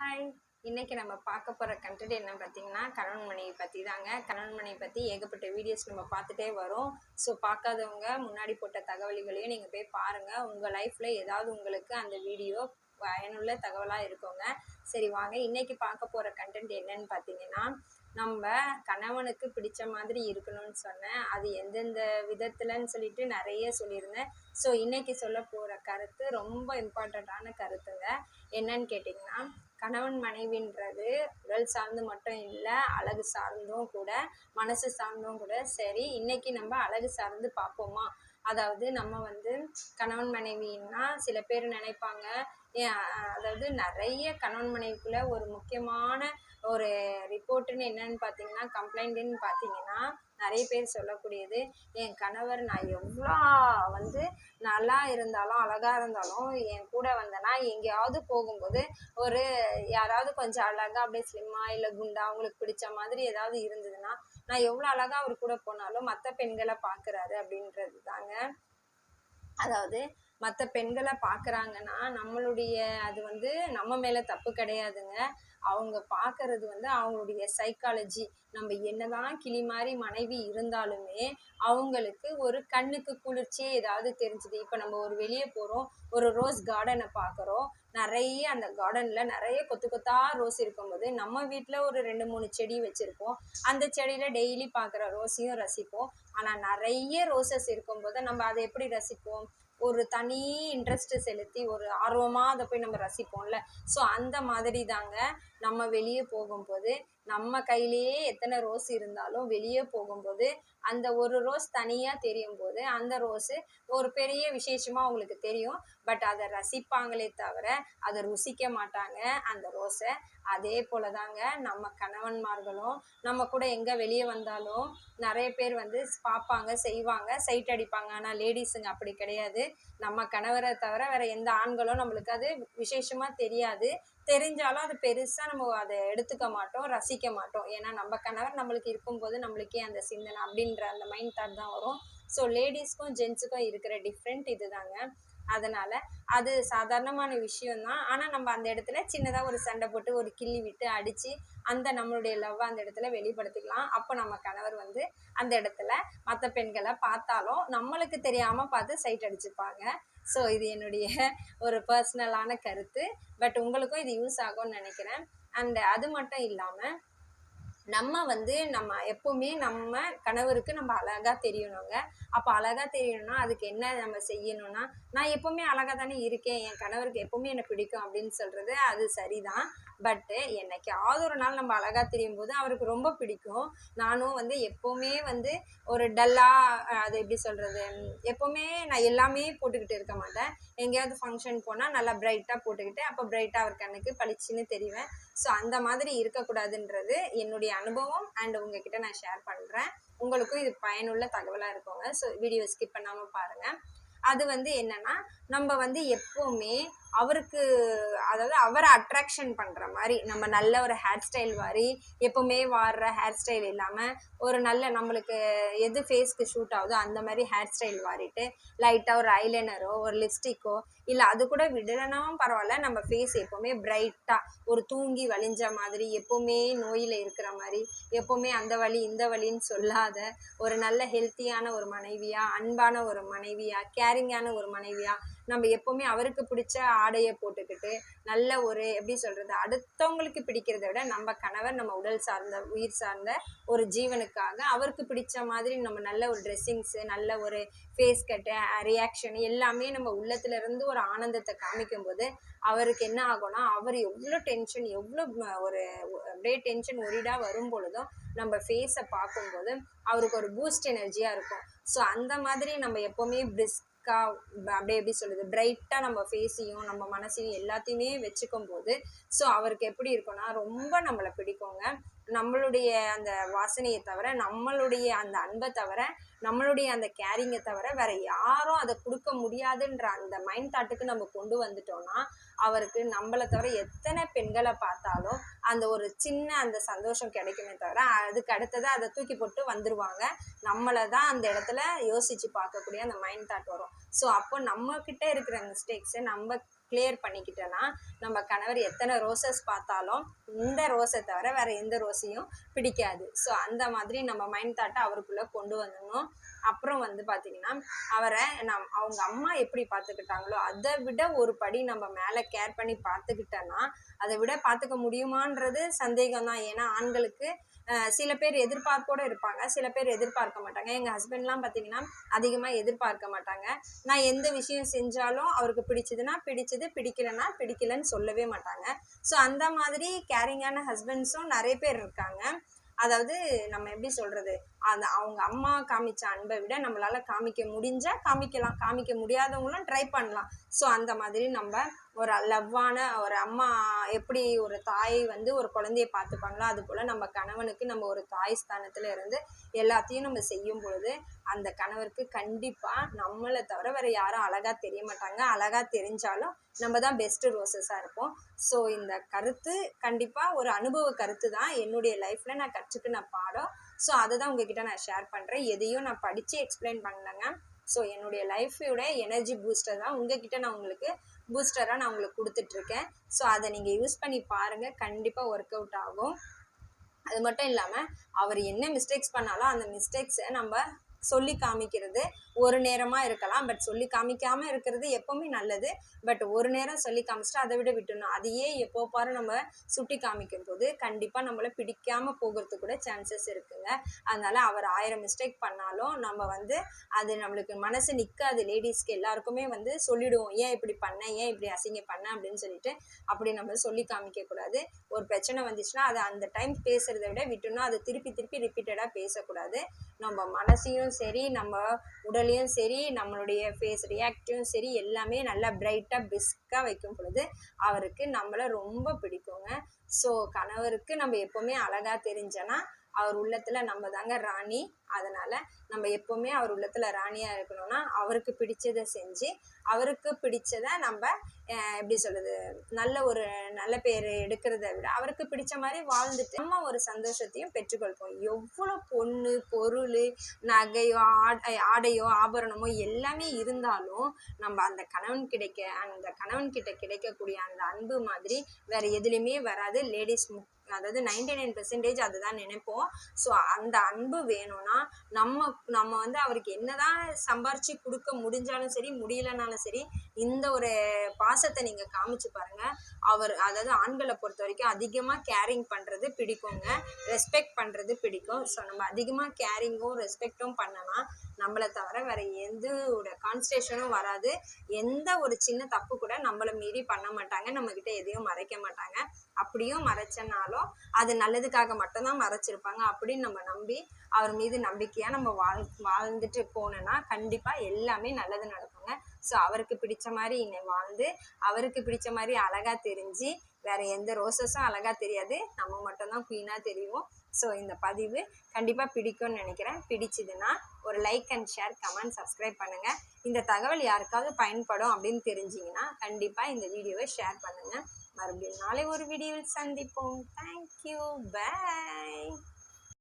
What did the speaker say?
Hi இன்னைக்கு நம்ம பார்க்க போகிற கண்டென்ட் என்ன பார்த்தீங்கன்னா கணவன்மனையை பற்றி தாங்க கணவன் மனைவி பற்றி ஏகப்பட்ட வீடியோஸ் நம்ம பார்த்துட்டே வரோம். ஸோ பார்க்காதவங்க முன்னாடி போட்ட தகவல்களையும் நீங்கள் போய் பாருங்கள் உங்கள் லைஃப்பில் ஏதாவது உங்களுக்கு அந்த வீடியோ பயனுள்ள தகவலாக இருக்குங்க. சரி வாங்க. இன்னைக்கு பார்க்க போகிற கண்டென்ட் என்னன்னு பார்த்தீங்கன்னா நம்ம கணவனுக்கு பிடிச்ச மாதிரி இருக்கணும்னு சொன்னேன். அது எந்தெந்த விதத்துலன்னு சொல்லிட்டு நிறைய சொல்லியிருந்தேன். ஸோ இன்னைக்கு சொல்ல போகிற கருத்து ரொம்ப இம்பார்ட்டண்ட்டான கருத்துங்க. என்னன்னு கேட்டிங்கன்னா கணவன் மனைவின்றது உடல் சார்ந்து மட்டும் இல்லை அழகு சார்ந்தும் கூட மனசு சார்ந்தும் கூட சரி இன்னைக்கு நம்ம அழகு சார்ந்து பார்ப்போமா? அதாவது நம்ம வந்து கணவன் மனைவின்னா சில பேர் நினைப்பாங்க அதாவது நிறைய கணவன் மனைவிக்குள்ள ஒரு முக்கியமான ஒரு ரிப்போர்ட்டுன்னு என்னன்னு பார்த்தீங்கன்னா கம்ப்ளைண்ட்டுன்னு பார்த்தீங்கன்னா நிறைய பேர் சொல்லக்கூடியது என் கணவர் நான் எவ்வளோ வந்து நல்லா இருந்தாலும் அழகாக இருந்தாலும் என் கூட வந்தேன்னா எங்கேயாவது போகும்போது ஒரு யாராவது கொஞ்சம் அழகாக அப்படியே ஸ்லிம்மாக இல்லை குண்டா அவங்களுக்கு பிடிச்ச மாதிரி ஏதாவது இருந்ததுன்னா நான் எவ்வளோ அழகாக அவர் கூட போனாலும் மற்ற பெண்களை பார்க்குறாரு அப்படின்றது தாங்க. அதாவது மற்ற பெண்களை பார்க்குறாங்கன்னா நம்மளுடைய அது வந்து நம்ம மேலே தப்பு கிடையாதுங்க. அவங்க பார்க்கறது வந்து அவங்களுடைய சைக்காலஜி நம்ம என்னதான் கிளி மாதிரி மனைவி இருந்தாலுமே அவங்களுக்கு ஒரு கண்ணுக்கு குளிர்ச்சியே ஏதாவது தெரிஞ்சுது. இப்போ நம்ம ஒரு வெளியே போகிறோம் ஒரு ரோஸ் கார்டனை பார்க்குறோம் நிறைய அந்த கார்டனில் நிறைய கொத்து கொத்தா ரோஸ் இருக்கும்போது நம்ம வீட்டில் ஒரு ரெண்டு மூணு செடி வச்சுருப்போம். அந்த செடியில் டெய்லி பார்க்குற ரோஸையும் ரசிப்போம். ஆனால் நிறைய ரோசஸ் இருக்கும்போது நம்ம அதை எப்படி ரசிப்போம்? ஒரு தனி இன்ட்ரெஸ்ட் செலுத்தி ஒரு ஆர்வமாக அதை போய் நம்ம ரசிப்போம்ல. ஸோ அந்த மாதிரி தாங்க நம்ம வெளியே போகும்போது நம்ம கையிலேயே எத்தனை ரோஸ் இருந்தாலும் வெளியே போகும்போது அந்த ஒரு ரோஸ் தனியாக தெரியும் போது அந்த ரோஸு ஒரு பெரிய விசேஷமாக அவங்களுக்கு தெரியும். பட் அதை ரசிப்பாங்களே தவிர அதை ருசிக்க மாட்டாங்க அந்த ரோஸை அதே போல தாங்க நம்ம கணவன்மார்களும் நம்ம கூட எங்கே வெளியே வந்தாலும் நிறைய பேர் வந்து பார்ப்பாங்க செய்வாங்க சைட் அடிப்பாங்க. ஆனால் லேடிஸுங்க அப்படி கிடையாது. நம்ம கணவரை தவிர வேற எந்த ஆண்களும் நம்மளுக்கு அது விசேஷமாக தெரியாது. தெரிஞ்சாலும் அது பெருசாக நம்ம அதை எடுத்துக்க மாட்டோம் ரசிக்க மாட்டோம். ஏன்னா நம்ம கணவர் நம்மளுக்கு இருக்கும்போது நம்மளுக்கே அந்த சிந்தனை அப்படின்ற அந்த மைண்ட் தாட் தான் வரும். ஸோ லேடிஸ்க்கும் ஜென்ஸுக்கும் இருக்கிற டிஃப்ரெண்ட் இதுதாங்க. அதனால் அது சாதாரணமான விஷயம்தான். ஆனால் நம்ம அந்த இடத்துல சின்னதாக ஒரு சண்டை போட்டு ஒரு கிள்ளி விட்டு அடித்து அந்த நம்மளுடைய லவ் அந்த இடத்துல வெளிப்படுத்திக்கலாம். அப்போ நம்ம கணவர் வந்து அந்த இடத்துல மற்ற பெண்களை பார்த்தாலும் நம்மளுக்கு தெரியாமல் பார்த்து சைட் அடிச்சுப்பாங்க. ஸோ இது என்னுடைய ஒரு பர்சனலான கருத்து. பட் உங்களுக்கும் இது யூஸ் ஆகும்னு நினைக்கிறேன். அண்ட் அது மட்டும் இல்லாமல் நம்ம வந்து நம்ம எப்போவுமே நம்ம கணவருக்கு நம்ம அழகாக தெரியணுங்க. அப்போ அழகாக தெரியணும்னா அதுக்கு என்ன நம்ம செய்யணும்னா நான் எப்போவுமே அழகாக தானே இருக்கேன் என் கணவருக்கு எப்போவுமே என்னை பிடிக்கும் அப்படின்னு சொல்கிறது அது சரிதான். பட்டு என்னைக்காவது ஒரு நாள் நம்ம அழகாக தெரியும் போது அவருக்கு ரொம்ப பிடிக்கும். நானும் வந்து எப்போவுமே வந்து ஒரு டல்லாக அது எப்படி சொல்கிறது எப்போவுமே நான் எல்லாமே போட்டுக்கிட்டு இருக்க மாட்டேன். எங்கேயாவது ஃபங்க்ஷன் போனால் நல்லா பிரைட்டாக போட்டுக்கிட்டு அப்போ பிரைட்டாக அவர் கண்ணுக்கு பளிச்சுன்னு தெரிவேன். ஸோ அந்த மாதிரி இருக்கக்கூடாதுன்றது என்னுடைய அனுபவம் அண்ட் உங்ககிட்ட நான் ஷேர் பண்ணுறேன் உங்களுக்கும் இது பயனுள்ள தகவலாக இருக்குங்க. ஸோ வீடியோ ஸ்கிப் பண்ணாமல் பாருங்கள் அது வந்து என்னன்னா நம்ம வந்து எப்போவுமே அவருக்கு அதாவது அவரை அட்ராக்ஷன் பண்ணுற மாதிரி நம்ம நல்ல ஒரு ஹேர் ஸ்டைல் மாதிரி எப்போவுமே வாடுற ஹேர் ஸ்டைல் இல்லாமல் ஒரு நல்ல நம்மளுக்கு எது ஃபேஸ்க்கு ஷூட் ஆகுதோ அந்த மாதிரி ஹேர் ஸ்டைல் வாரிட்டு லைட்டாக ஒரு ஐலைனரோ ஒரு லிப்ஸ்டிக்கோ இல்லை அது கூட விடலனாவும் பரவாயில்ல நம்ம ஃபேஸ் எப்போவுமே பிரைட்டாக ஒரு தூங்கி வலிஞ்ச மாதிரி எப்போவுமே நோயில் இருக்கிற மாதிரி எப்போவுமே அந்த வழி இந்த வழின்னு சொல்லாத ஒரு நல்ல ஹெல்த்தியான ஒரு மனைவியாக அன்பான ஒரு மனைவியாக கேரிங்கான ஒரு மனைவியாக நம்ம எப்போவுமே அவருக்கு பிடிச்ச ஆடையை போட்டுக்கிட்டு நல்ல ஒரு எப்படி சொல்கிறது அடுத்தவங்களுக்கு பிடிக்கிறத விட நம்ம கணவர் நம்ம உடல் சார்ந்த உயிர் சார்ந்த ஒரு ஜீவனுக்காக அவருக்கு பிடிச்ச மாதிரி நம்ம நல்ல ஒரு ட்ரெஸ்ஸிங்ஸு நல்ல ஒரு ஃபேஸ் கட்டு ரியாக்ஷன் எல்லாமே நம்ம உள்ளத்துல இருந்து ஒரு ஆனந்தத்தை காமிக்கும்போது அவருக்கு என்ன ஆகும்னா அவர் எவ்வளோ டென்ஷன் எவ்வளோ ஒரு அப்படியே டென்ஷன் ஒரிடாக வரும் பொழுதும் நம்ம ஃபேஸை பார்க்கும்போது அவருக்கு ஒரு பூஸ்ட் எனர்ஜியாக இருக்கும். ஸோ அந்த மாதிரி நம்ம எப்போவுமே பிரிஸ்க் பிரைட்டாக அப்படியே எப்படி சொல்லுது பிரைட்டாக நம்ம ஃபேஸையும் நம்ம மனசையும் எல்லாத்தையுமே வச்சுக்கும் போது ஸோ அவருக்கு எப்படி இருக்கும்னா ரொம்ப நம்மளை பிடிக்குங்க. நம்மளுடைய அந்த வாசனையை தவிர நம்மளுடைய அந்த அன்பை தவிர நம்மளுடைய அந்த கேரிங்கை தவிர வேற யாரும் அதை கொடுக்க முடியாதுன்ற அந்த மைண்ட் தாட்டுக்கு நம்ம கொண்டு வந்துட்டோம்னா அவருக்கு நம்மளை தவிர எத்தனை பெண்களை பார்த்தாலும் அந்த ஒரு சின்ன அந்த சந்தோஷம் கிடைக்குமே தவிர அதுக்கு அடுத்தது அதை தூக்கி போட்டு வந்துடுவாங்க நம்மளை தான் அந்த இடத்துல யோசித்து பார்க்கக்கூடிய அந்த மைண்ட் தாட் வரும். ஸோ அப்போ நம்மக்கிட்ட இருக்கிற மிஸ்டேக்ஸை நம்ம கிளியர் பண்ணிக்கிட்டோன்னா நம்ம கணவர் எத்தனை ரோசஸ் பார்த்தாலும் இந்த ரோஸை தவிர வேற எந்த ரோஸையும் பிடிக்காது. ஸோ அந்த மாதிரி நம்ம மைண்ட் தாட்டை அவருக்குள்ளே கொண்டு வந்துடணும். அப்புறம் வந்து பார்த்தீங்கன்னா அவரை நம் அவங்க அம்மா எப்படி பார்த்துக்கிட்டாங்களோ அதை விட ஒரு படி நம்ம மேலே கேர் பண்ணி பார்த்துக்கிட்டோன்னா அதை விட பார்த்துக்க முடியுமான்றது சந்தேகம் தான் ஏன்னா ஆண்களுக்கு சில பேர் எதிர்பார்ப்போடு இருப்பாங்க. சில பேர் எதிர்பார்க்க மாட்டாங்க. எங்கள் ஹஸ்பண்ட்லாம் பார்த்தீங்கன்னா அதிகமாக எதிர்பார்க்க மாட்டாங்க. நான் எந்த விஷயம் செஞ்சாலும் அவருக்கு பிடிச்சதுன்னா பிடிச்சது பிடிக்கலன்னா பிடிக்கலன்னு சொல்லவே மாட்டாங்க. ஸோ அந்த மாதிரி கேரிங்கான ஹஸ்பண்ட்ஸும் நிறைய பேர் இருக்காங்க. அதாவது நம்ம எப்படி சொல்கிறது அந்த அவங்க அம்மா காமிச்ச அன்பை விட நம்மளால காமிக்க முடிஞ்சா காமிக்கலாம். காமிக்க முடியாதவங்களும் ட்ரை பண்ணலாம். ஸோ அந்த மாதிரி நம்ம ஒரு லவ்வான ஒரு அம்மா எப்படி ஒரு தாயை வந்து ஒரு குழந்தைய பார்த்துப்பாங்களோ அது போல் நம்ம கணவனுக்கு நம்ம ஒரு தாய் ஸ்தானத்தில் இருந்து எல்லாத்தையும் நம்ம செய்யும் பொழுது அந்த கணவருக்கு கண்டிப்பாக நம்மளை தவிர வேறு யாரும் அழகாக தெரிய மாட்டாங்க. அழகாக தெரிஞ்சாலும் நம்ம தான் பெஸ்ட்டு ரோசஸாக இருப்போம். ஸோ இந்த கருத்து கண்டிப்பாக ஒரு அனுபவ கருத்து தான் என்னுடைய லைஃப்பில் நான் கற்றுக்கின பாடம். ஸோ அதை தான் உங்ககிட்ட நான் ஷேர் பண்ணுறேன் எதையும் நான் படித்து எக்ஸ்பிளைன் பண்ணலங்க. ஸோ என்னுடைய லைஃபோட எனர்ஜி பூஸ்டர் தான் உங்ககிட்ட நான் உங்களுக்கு பூஸ்டராக நான் உங்களுக்கு கொடுத்துட்ருக்கேன். ஸோ அதை நீங்கள் யூஸ் பண்ணி பாருங்கள் கண்டிப்பாக ஒர்க் அவுட் ஆகும். அது மட்டும் இல்லாமல் அவர் என்ன மிஸ்டேக்ஸ் பண்ணாலும் அந்த மிஸ்டேக்ஸை நம்ம சொல்லி காமிக்கிறது. ஒரு நேரமாக இருக்கலாம். பட் சொல்லி காமிக்காமல் இருக்கிறது எப்போவுமே நல்லது. பட் ஒரு நேரம் சொல்லி காமிச்சிட்டு அதை விட விட்டுணும் அதையே எப்போ பாரு நம்ம சுட்டி காமிக்கும் போது கண்டிப்பாக நம்மளை பிடிக்காமல் போகிறதுக்கு கூட சான்சஸ் இருக்குங்க. அதனால் அவர் ஆயிரம் மிஸ்டேக் பண்ணாலும் நம்ம வந்து அது நம்மளுக்கு மனசு நிற்காது லேடிஸ்க்கு எல்லாருக்குமே வந்து சொல்லிடுவோம். ஏன் இப்படி பண்ண? ஏன் இப்படி அசிங்க பண்ண? அப்படின்னு சொல்லிட்டு அப்படி நம்ம சொல்லி காமிக்கக்கூடாது ஒரு பிரச்சனை வந்துச்சுன்னா அதை அந்த டைம் பேசுறதை விட விட்டுணும் அதை திருப்பி திருப்பி ரிப்பீட்டடாக பேசக்கூடாது. நம்ம மனசையும் சரி நம்ம உடலையும் சரி நம்மளுடைய ஃபேஸ் ரியாக்டையும் சரி எல்லாமே நல்லா பிரைட்டாக பிஸ்காக வைக்கும் பொழுது அவருக்கு நம்மளை ரொம்ப பிடிக்குங்க. ஸோ கணவருக்கு நம்ம எப்போவுமே அழகாக தெரிஞ்சோன்னா அவர் உள்ளத்துல நம்ம தாங்க ராணி. அதனால நம்ம எப்போவுமே அவர் உள்ளத்துல ராணியா இருக்கணும்னா அவருக்கு பிடிச்சதை செஞ்சு அவருக்கு பிடிச்சதை நம்ம எப்படி சொல்றது நல்ல ஒரு நல்ல பேர் எடுக்கிறத விட அவருக்கு பிடிச்ச மாதிரி வாழ்ந்துட்டு நம்ம ஒரு சந்தோஷத்தையும் பெற்றுக்கொள்வோம். எவ்வளோ பொண்ணு பொருள் நகையோ ஆடையோ ஆபரணமோ எல்லாமே இருந்தாலும் நம்ம அந்த கணவன் கிடைக்க அந்த கணவன் கிட்ட கிடைக்கக்கூடிய அந்த அன்பு மாதிரி வேற எதுலையுமே வராது. லேடிஸ் அதாவது நைன்டி நைன் பெர்சன்டேஜ் அதுதான் நினைப்போம். ஸோ அந்த அன்பு வேணும்னா நம்ம நம்ம வந்து அவருக்கு என்னதான் சம்பாரிச்சு கொடுக்க முடிஞ்சாலும் சரி முடியலனாலும் சரி இந்த ஒரு பாசத்தை நீங்க காமிச்சு பாருங்க. அவர் அதாவது ஆண்களை பொறுத்த வரைக்கும் அதிகமாக கேரிங் பண்றது பிடிக்குங்க. ரெஸ்பெக்ட் பண்றது பிடிக்கும். ஸோ நம்ம அதிகமாக கேரிங்கும் ரெஸ்பெக்டும் பண்ணலாம் நம்மளை தவிர வேற எந்த ஒரு கான்சன்ட்ரேஷனும் வராது. எந்த ஒரு சின்ன தப்பு கூட நம்மளை மீறி பண்ண மாட்டாங்க. நம்ம கிட்ட எதையும் மறைக்க மாட்டாங்க. அப்படியும் மறைச்சனாலும் அது நல்லதுக்காக மட்டும்தான் மறைச்சிருப்பாங்க. அப்படின்னு நம்ம நம்பி அவர் மீது நம்பிக்கையா நம்ம வாழ் வாழ்ந்துட்டு போனோம்னா கண்டிப்பா எல்லாமே நல்லது நடக்கும். ஸோ அவருக்கு பிடிச்ச மாதிரி இன்னை வாழ்ந்து அவருக்கு பிடிச்ச மாதிரி அழகா தெரிஞ்சு வேற எந்த ரோசஸும் அழகா தெரியாது. நம்ம மட்டும்தான் குயினாக தெரியும் ஸோ இந்த பதிவு கண்டிப்பாக பிடிக்கும்னு நினைக்கிறேன். பிடிச்சதுன்னா ஒரு like and share comment subscribe பண்ணுங்க. இந்த தகவல் யாருக்காவது பயன்படும் அப்படின்னு தெரிஞ்சிங்கன்னா கண்டிப்பாக இந்த வீடியோவை ஷேர் பண்ணுங்க. மறுபடியும் நாளை ஒரு வீடியோவில் சந்திப்போம். Thank you bye